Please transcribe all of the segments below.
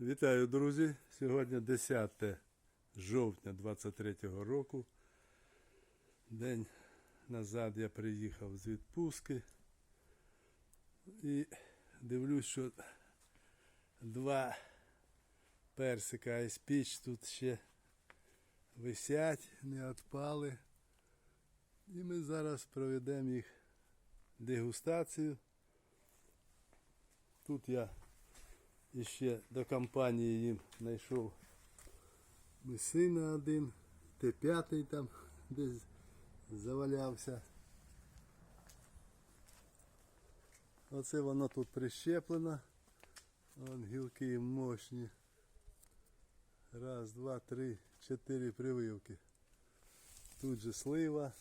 Вітаю, друзі! Сьогодні 10 жовтня 23 року. День назад я приїхав з відпустки і дивлюсь, що два персика Peach тут ще висять, не відпали. І ми зараз проведемо їх дегустацію. Тут я і ще до компанії їм знайшов месина один, Т5 там десь завалявся. Оце воно тут прищеплено. Вон гілки мощні. Раз, два, три, чотири прививки. Тут же слива,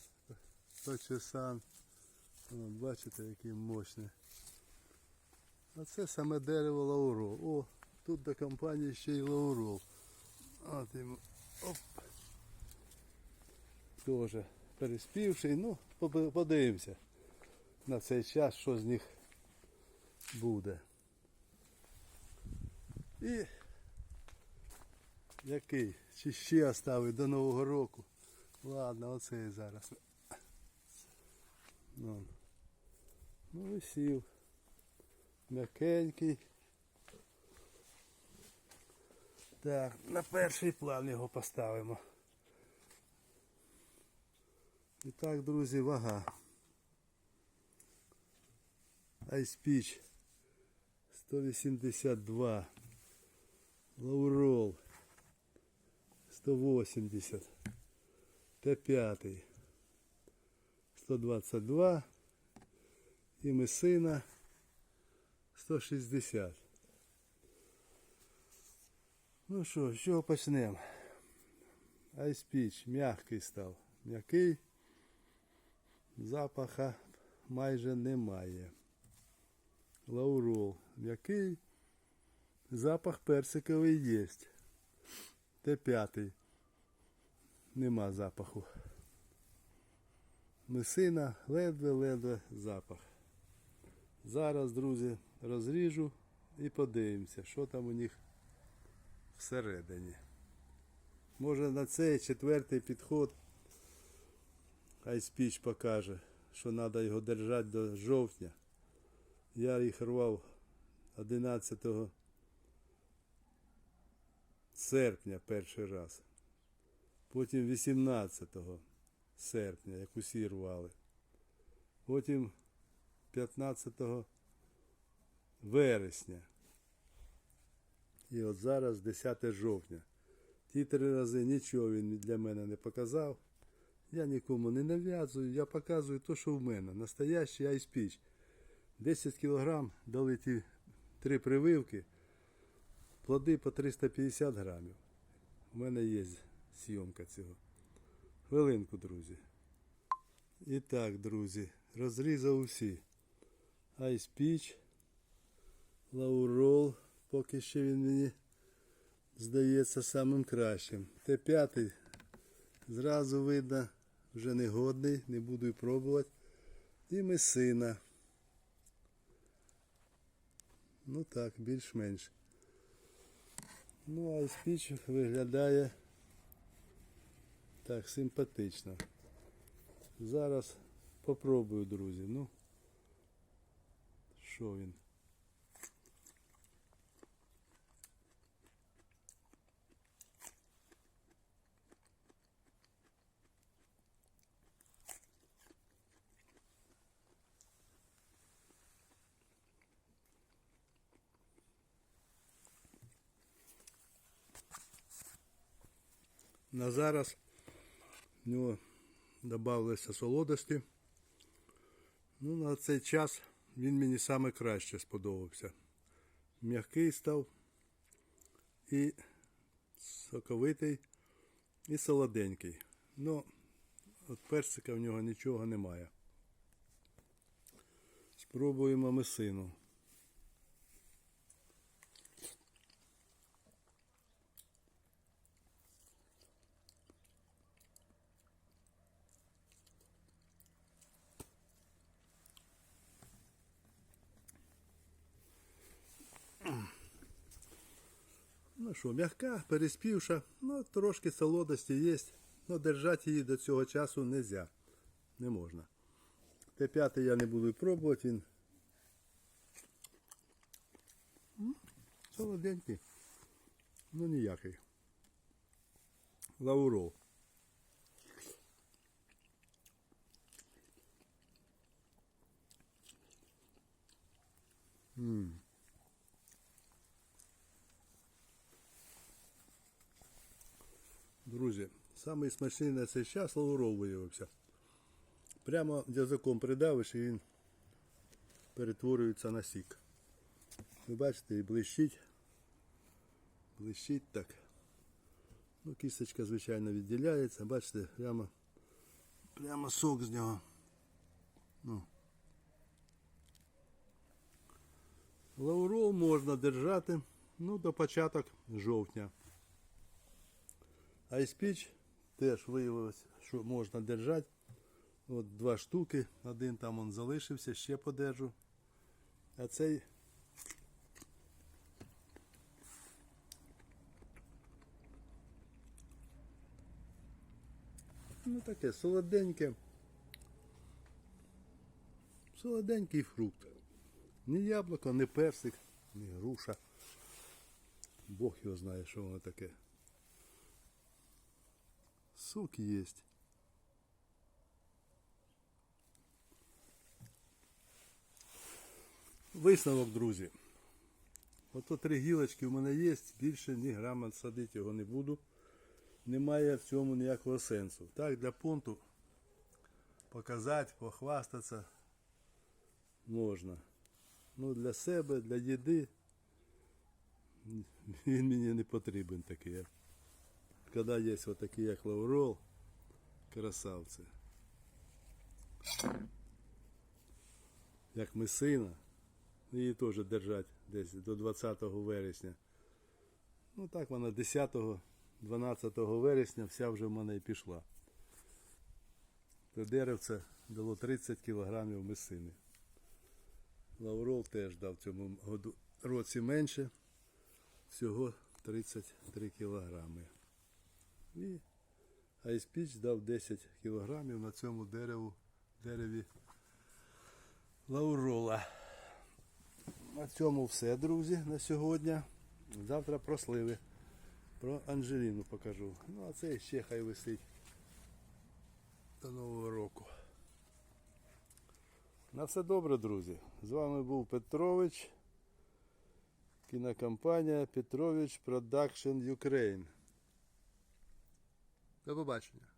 почесан. Вон, бачите, які мощні. А це саме дерево лаурол. О, тут до компанії ще й лаурол. От йому. Оп. Тоже переспівший. Ну, подивимося на цей час, що з них буде. І який? Чи ще оставить до Нового року? Ладно, оцей зараз. Ну, ну висів м'якенький. Так, на перший план його поставимо. І так, друзі, вага. Peach 182. Лаурол 180. Т5 122. І месина 160. Ну що, з чого почнемо? Peach м'який став. М'який. Запаха майже немає. Лаурол м'який. Запах персиковий є. Т5. Нема запаху. Месина ледве-ледве запах. Зараз, друзі, розріжу і подивимося, що там у них всередині. Може на цей четвертий підход Peach покаже, що треба його держати до жовтня. Я їх рвав 11 серпня перший раз. Потім 18 серпня, як усі рвали. Потім 15 вересня. І от зараз 10 жовтня. Ті три рази нічого він для мене не показав. Я нікому не нав'язую, я показую те, що в мене. Настоящий Peach. 10 кг дали ті три прививки. Плоди по 350 грамів. У мене є зйомка цього. Хвилинку, друзі. І так, друзі, розрізав усі. Ice Peach, Лаурол, поки що він мені здається самим кращим. Т5 зразу видно, вже не годний, не буду і пробувати. І месина. Ну так, більш-менш. Ну, а Peach виглядає так симпатично. Зараз попробую, друзі. Ну, що він? На зараз в нього додавалися солодості. Ну, на цей час він мені саме краще сподобався. М'який став і соковитий, і солоденький. Ну, от персика в нього нічого немає. Спробуємо месину. Ну що, м'яка, переспівша, ну трошки солодості є, але держати її до цього часу не можна. Не можна. Т5 я не буду пробувати, він солоденький. Ну ніякий. Лаурол. Друзі, самий смачний на цей час лаурол виявився. Прямо язиком придавиш і він перетворюється на сік. Ви бачите, і блищить. Блищить так. Ну, кісточка, звичайно, відділяється. Бачите, прямо, прямо сок з нього. Ну. Лаурол можна держати ну, до початок жовтня. Айспіч теж виявилось, що можна держати. От два штуки. Один там он залишився, ще подержу. А цей Ну таке солоденьке. Солоденький фрукт. Ні яблуко, ні персик, ні груша. Бог його знає, що воно таке. Сок є. Висновок, друзі. Ото три гілочки в мене є, більше ні грама садити його не буду. Немає в цьому ніякого сенсу. Так, для понту показати, похвастатися можна. Ну, для себе, для їди він мені не потрібен такий. Коли є отакі, як лаврол, красавці. Як месина, її теж держать десь до 20 вересня. Ну так вона 10 12 вересня вся вже в мене і пішла. То деревце дало 30 кілограмів месини. Лаврол теж дав цьому году, році менше, всього 33 кілограми. І айспіч дав 10 кілограмів на цьому дереву, дереві лаурола. На цьому все, друзі, на сьогодні. Завтра про сливи. Про Анжеліну покажу. Ну, а це ще хай висить до Нового року. На все добре, друзі. З вами був Петрович. Кінокомпанія Петрович Продакшн Ukraine. До побачення.